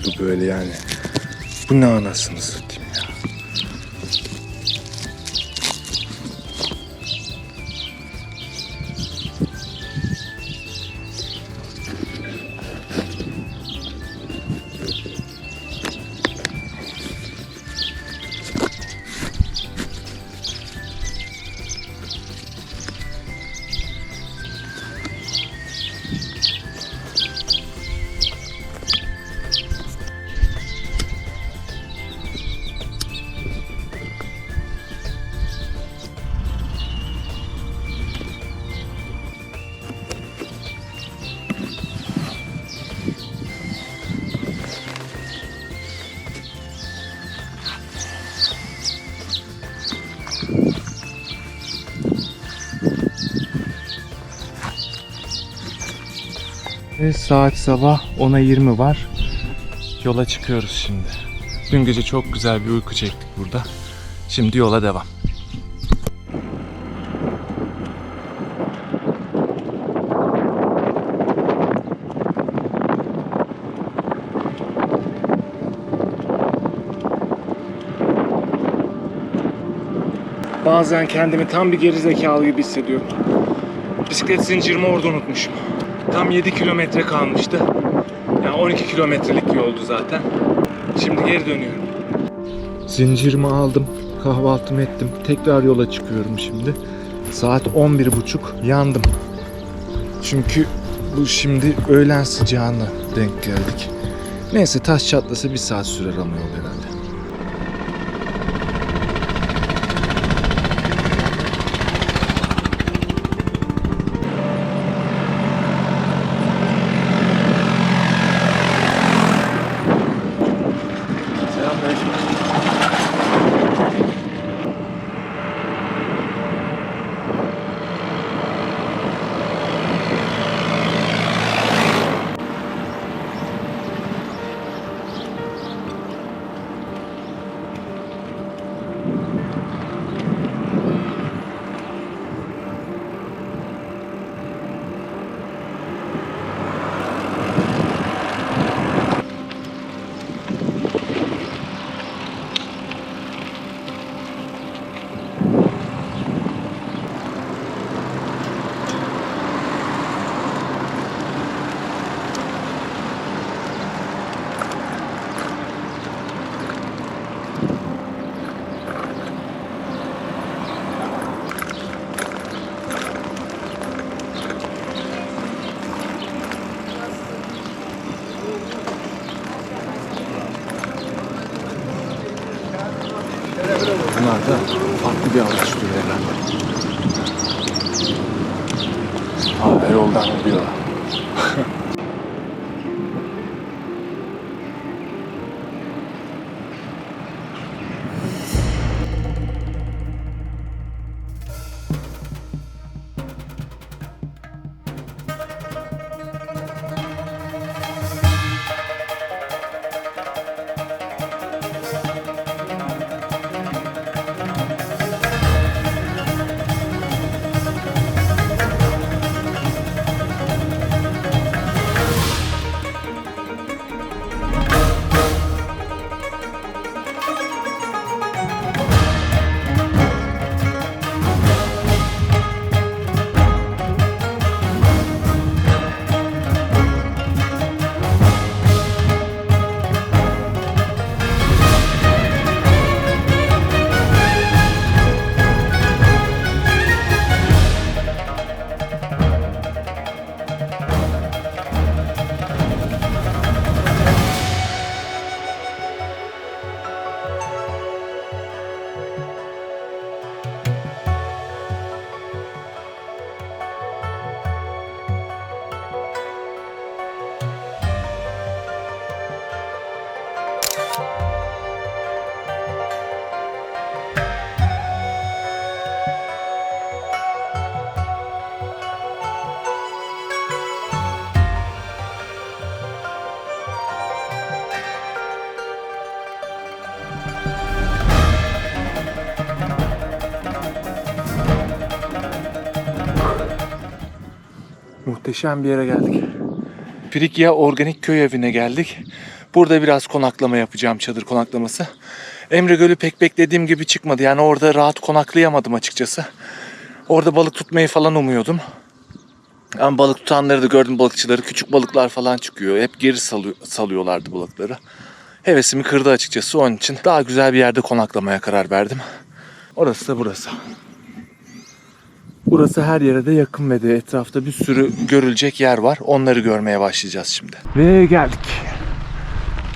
oldu böyle yani. Bu ne anasını saat sabah 10'a 20 var. Yola çıkıyoruz şimdi. Dün gece çok güzel bir uyku çektik burada. Şimdi yola devam. Bazen kendimi tam bir gerizekalı gibi hissediyorum. Bisiklet zincirimi orada unutmuşum. Tam 7 kilometre kalmıştı. Yani 12 kilometrelik yoldu zaten. Şimdi geri dönüyorum. Zincirimi aldım, kahvaltımı ettim. Tekrar yola çıkıyorum şimdi. Saat 11.30 yandım. Çünkü bu şimdi öğlen sıcağına denk geldik. Neyse taş çatlasa bir saat sürer ama yol. Muhteşem bir yere geldik. Frikya Organik Köy Evi'ne geldik. Burada biraz konaklama yapacağım çadır konaklaması. Emre Gölü pek beklediğim gibi çıkmadı. Yani orada rahat konaklayamadım açıkçası. Orada balık tutmayı falan umuyordum. Ama balık tutanları da gördüm balıkçıları. Küçük balıklar falan çıkıyor. Hep geri salıyor, salıyorlardı balıkları. Hevesimi kırdı açıkçası. Onun için daha güzel bir yerde konaklamaya karar verdim. Orası da burası. Burası her yere de yakın ve de etrafta bir sürü görülecek yer var. Onları görmeye başlayacağız şimdi. Ve geldik.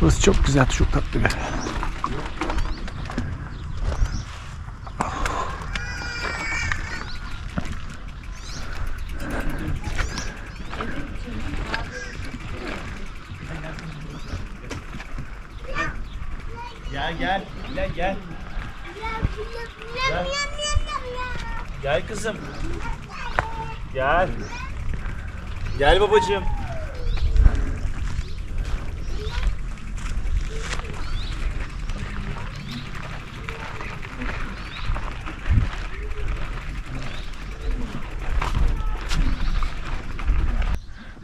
Burası çok güzel, çok tatlı bir yer. Gel gel. Gel gel. Gel. Gel kızım. Gel. Gel babacığım.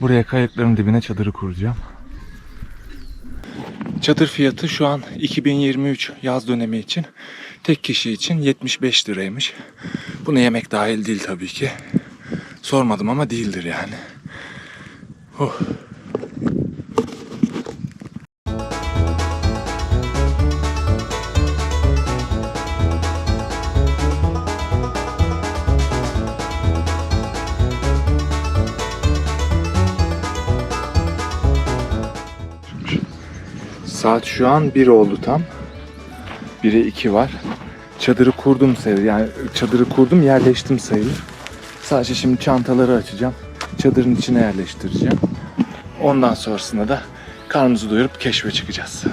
Buraya kayıkların dibine çadırı kuracağım. Çadır fiyatı şu an 2023 yaz dönemi için tek kişi için 75 liraymış. Buna yemek dahil değil tabii ki. Sormadım ama değildir yani. Oh. Saat şu an 1 oldu tam. 1'e 2 var. Çadırı kurdum sayılır. Yani çadırı kurdum yerleştim sayılır. Sadece şimdi çantaları açacağım. Çadırın içine yerleştireceğim. Ondan sonrasında da karnımızı doyurup keşfe çıkacağız.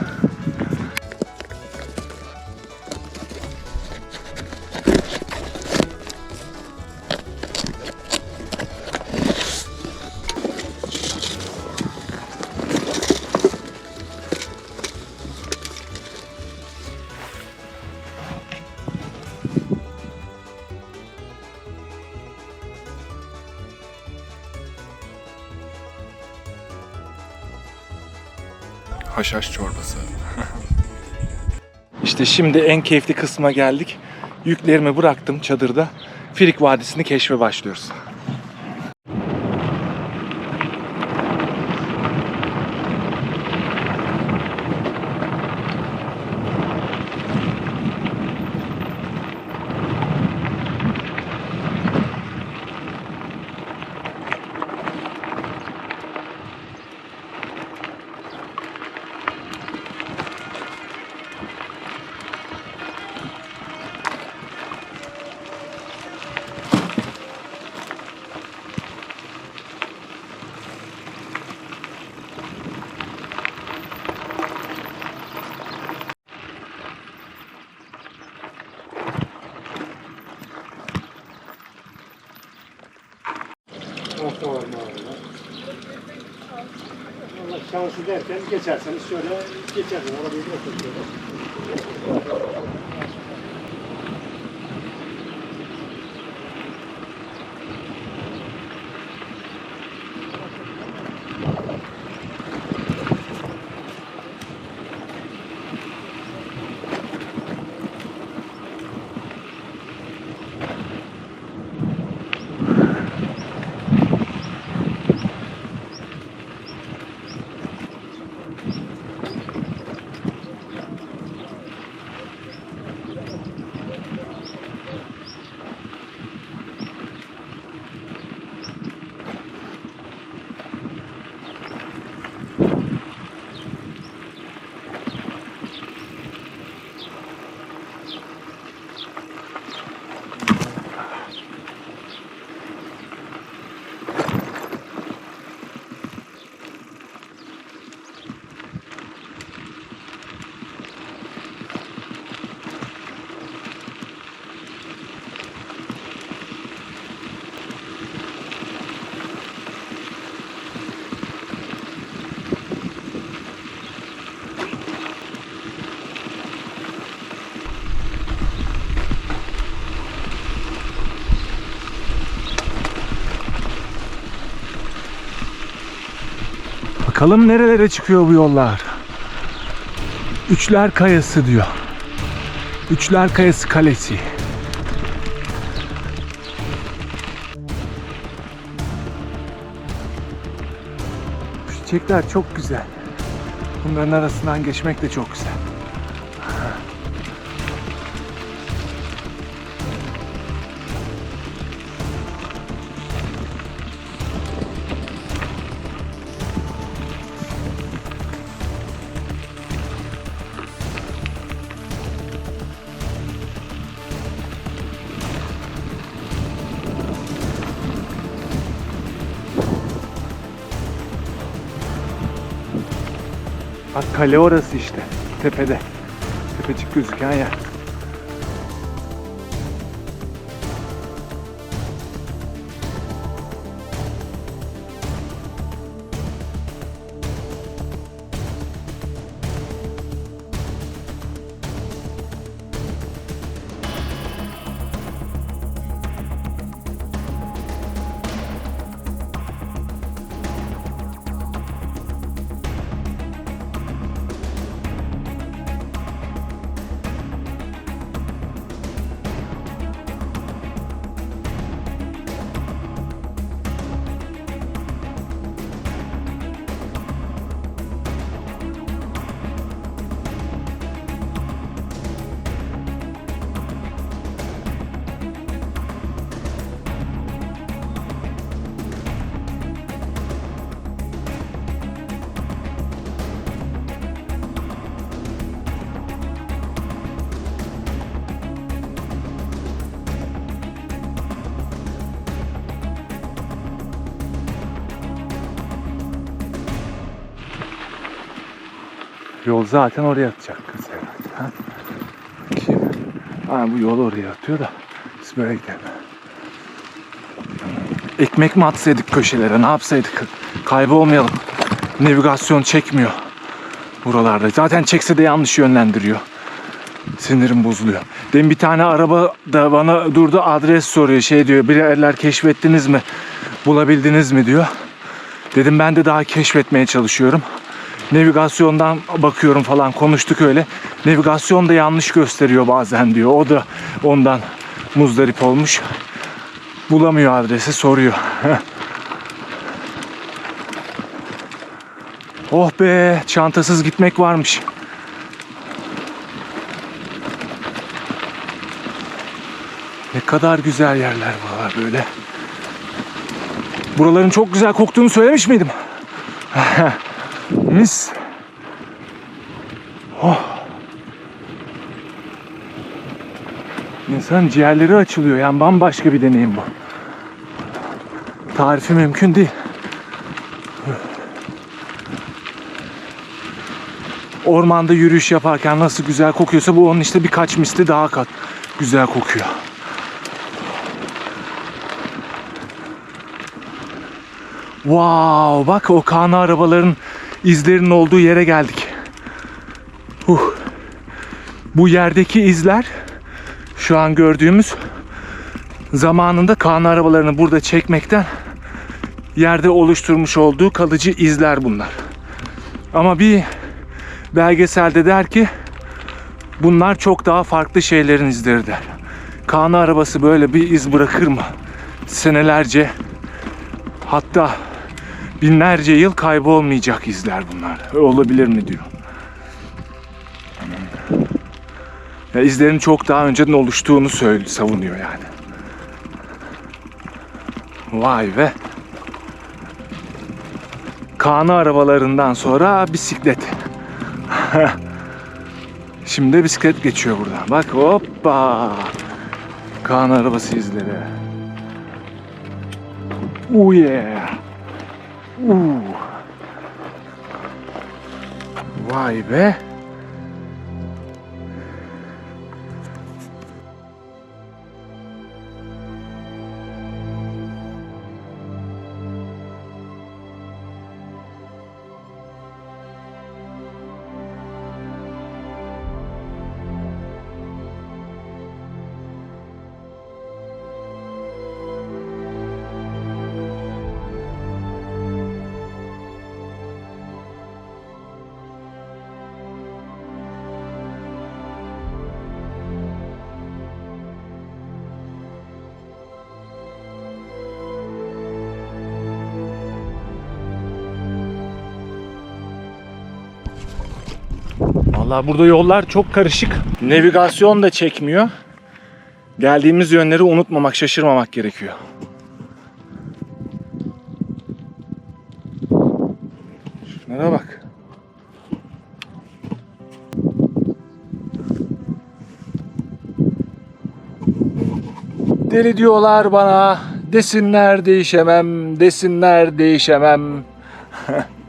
Haşhaş çorbası. işte şimdi en keyifli kısma geldik. Yüklerimi bıraktım çadırda. Firik Vadisi'ni keşfe başlıyoruz. Derken geçerseniz şöyle geçersiniz. Arabayı bırakın şöyle. Bakalım nerelere çıkıyor bu yollar. Üçler Kayası diyor. Üçler Kayası Kalesi. Çiçekler çok güzel. Bunların arasından geçmek de çok güzel. Bak kale orası işte. Tepede. Tepecik gözüken yer. Yol zaten oraya atacak kız herhalde. Ha? Bakayım. Ha, bu yol oraya atıyor da biz böyle gidelim. Ekmek mi atsaydık köşelere ne yapsaydık? Kaybolmayalım. Navigasyon çekmiyor buralarda. Zaten çekse de yanlış yönlendiriyor. Sinirim bozuluyor. Demin bir tane araba da bana durdu adres soruyor. Şey diyor bir yerler keşfettiniz mi? Bulabildiniz mi diyor. Dedim ben de daha keşfetmeye çalışıyorum. Navigasyondan bakıyorum falan konuştuk öyle. Navigasyon da yanlış gösteriyor bazen diyor. O da ondan muzdarip olmuş. Bulamıyor adresi soruyor. oh be çantasız gitmek varmış. Ne kadar güzel yerler buralar böyle. Buraların çok güzel koktuğunu söylemiş miydim? Mis. Oh. İnsanın ciğerleri açılıyor. Yani bambaşka bir deneyim bu. Tarifi mümkün değil. Ormanda yürüyüş yaparken nasıl güzel kokuyorsa bu onun işte birkaç misli daha kat güzel kokuyor. Wow, bak o kana arabaların izlerinin olduğu yere geldik. Huh. Bu yerdeki izler şu an gördüğümüz zamanında kana arabalarını burada çekmekten yerde oluşturmuş olduğu kalıcı izler bunlar. Ama bir belgeselde der ki bunlar çok daha farklı şeylerin izleri der. Kana arabası böyle bir iz bırakır mı? Senelerce hatta binlerce yıl kaybolmayacak izler bunlar. Olabilir mi diyor. Ya izlerin çok daha önceden oluştuğunu söyle, savunuyor yani. Vay be. Kana arabalarından sonra bisiklet. Şimdi bisiklet geçiyor buradan. Bak hoppa. Kana arabası izleri. Oh yeah. Uh. Vay be. Vallahi burada yollar çok karışık. Navigasyon da çekmiyor. Geldiğimiz yönleri unutmamak, şaşırmamak gerekiyor. Şunlara bak. Deli diyorlar bana. Desinler değişemem, desinler değişemem.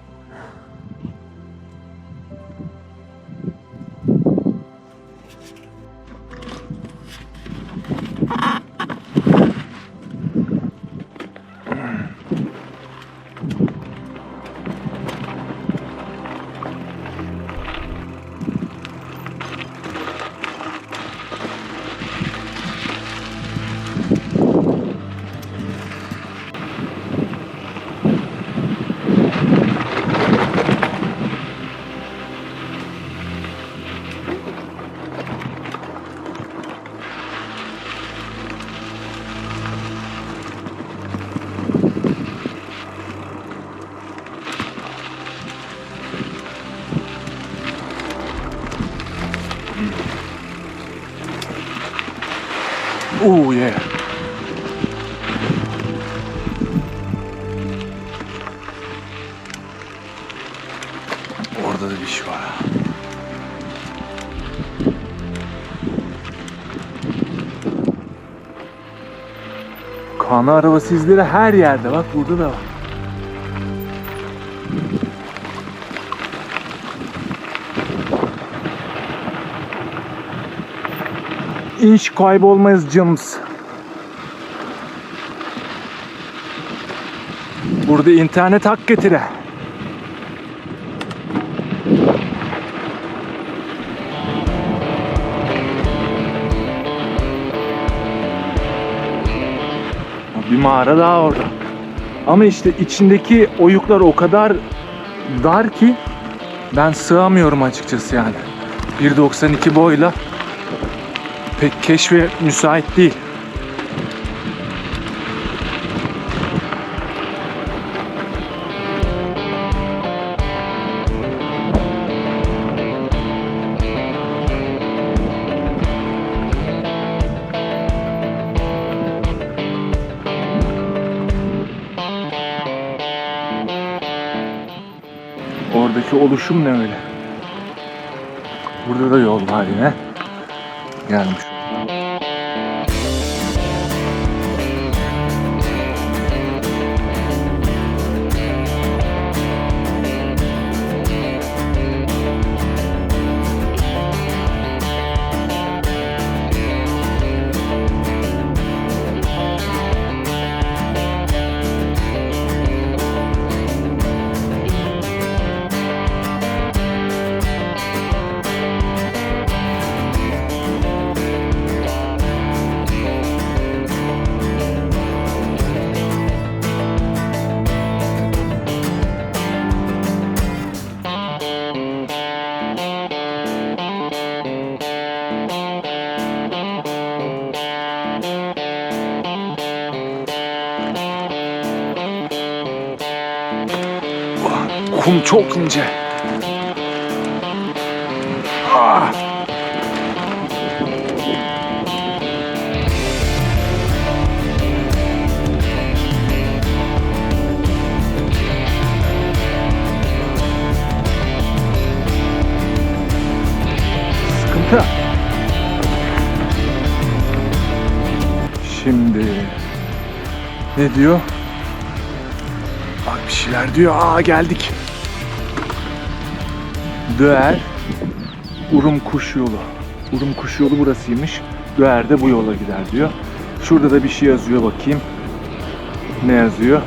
Oh yeah. Orada da bir şey var. Kana arabası izleri her yerde. Bak burada da var. İnş kaybolmayız canımız. Burada internet hak getire. Bir mağara daha orada. Ama işte içindeki oyuklar o kadar dar ki ben sığamıyorum açıkçası yani. 1.92 boyla pek keşfe müsait değil. Oradaki oluşum ne öyle? Burada da yol var yine. Gelmiş. Çok ince. Ah. Sıkıntı. Şimdi ne diyor? Bak bir şeyler diyor. Aa geldik. Döer Urum Kuş Yolu. Urum Kuş Yolu burasıymış. Döer de bu yola gider diyor. Şurada da bir şey yazıyor bakayım. Ne yazıyor?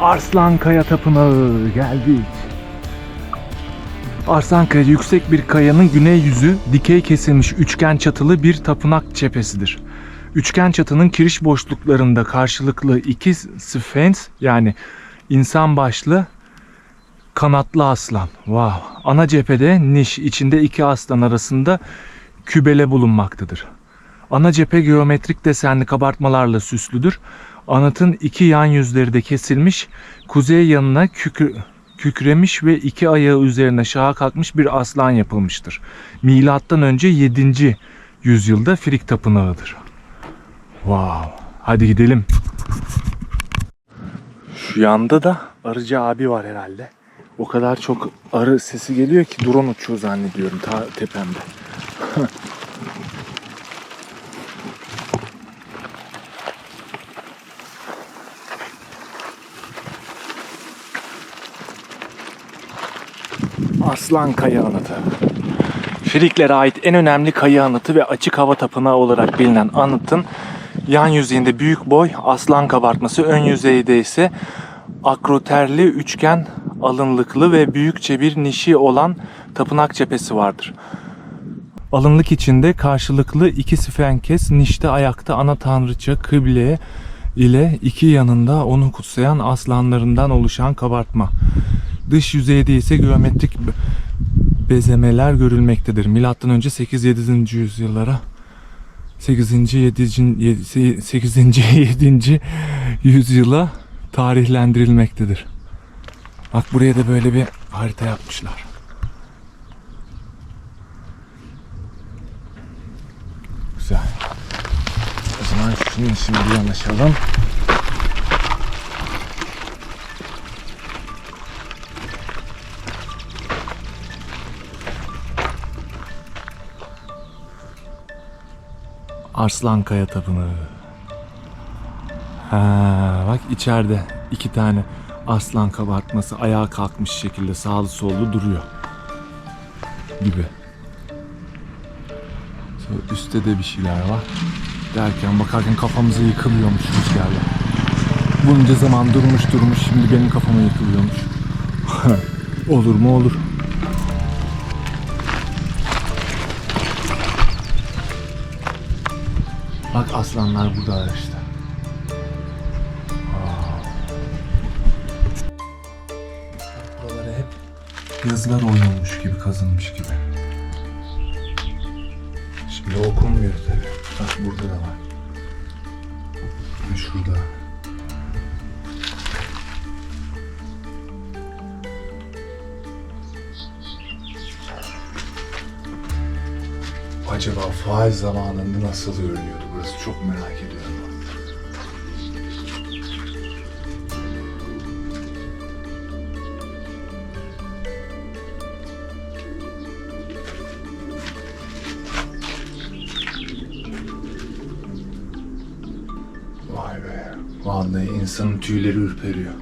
Arslan Kaya Tapınağı geldik. Arslankaya yüksek bir kayanın güney yüzü dikey kesilmiş üçgen çatılı bir tapınak cephesidir. Üçgen çatının kiriş boşluklarında karşılıklı iki sfenks yani insan başlı kanatlı aslan. Wow. Ana cephede niş içinde iki aslan arasında kübele bulunmaktadır. Ana cephe geometrik desenli kabartmalarla süslüdür. Anıtın iki yan yüzleri de kesilmiş. Kuzey yanına kükü, kükremiş ve iki ayağı üzerine şaha kalkmış bir aslan yapılmıştır. Milattan önce 7. yüzyılda Frig tapınağıdır. Wow. Hadi gidelim. Şu yanda da arıcı abi var herhalde. O kadar çok arı sesi geliyor ki drone uçuyor zannediyorum ta tepemde. Aslan Kaya Anıtı. Friklere ait en önemli kaya anıtı ve açık hava tapınağı olarak bilinen anıtın yan yüzeyinde büyük boy aslan kabartması, ön yüzeyde ise akroterli üçgen alınlıklı ve büyükçe bir nişi olan tapınak cephesi vardır. Alınlık içinde karşılıklı iki sifenkes nişte ayakta ana tanrıça kıble ile iki yanında onu kutsayan aslanlarından oluşan kabartma. Dış yüzeyde ise geometrik be- bezemeler görülmektedir. Milattan önce 8-7. yüzyıllara 8. 7. 8. 7. yüzyıla tarihlendirilmektedir. Bak buraya da böyle bir harita yapmışlar. Güzel. O zaman şunun şimdi yanaşalım. Arslan Tapınağı. Ha, bak içeride iki tane aslan kabartması ayağa kalkmış şekilde sağlı sollu duruyor. Gibi. Sonra üstte de bir şeyler var. Derken bakarken kafamıza yıkılıyormuş rüzgarla. Bunca zaman durmuş durmuş şimdi benim kafama yıkılıyormuş. olur mu olur. Bak aslanlar burada işte. Yazılar oyulmuş gibi, kazınmış gibi. Şimdi okunmuyor tabii. Bak burada da var. Şurada. Acaba faiz zamanında nasıl görünüyordu burası? Çok merak ediyorum. İnsanın tüyleri ürperiyor.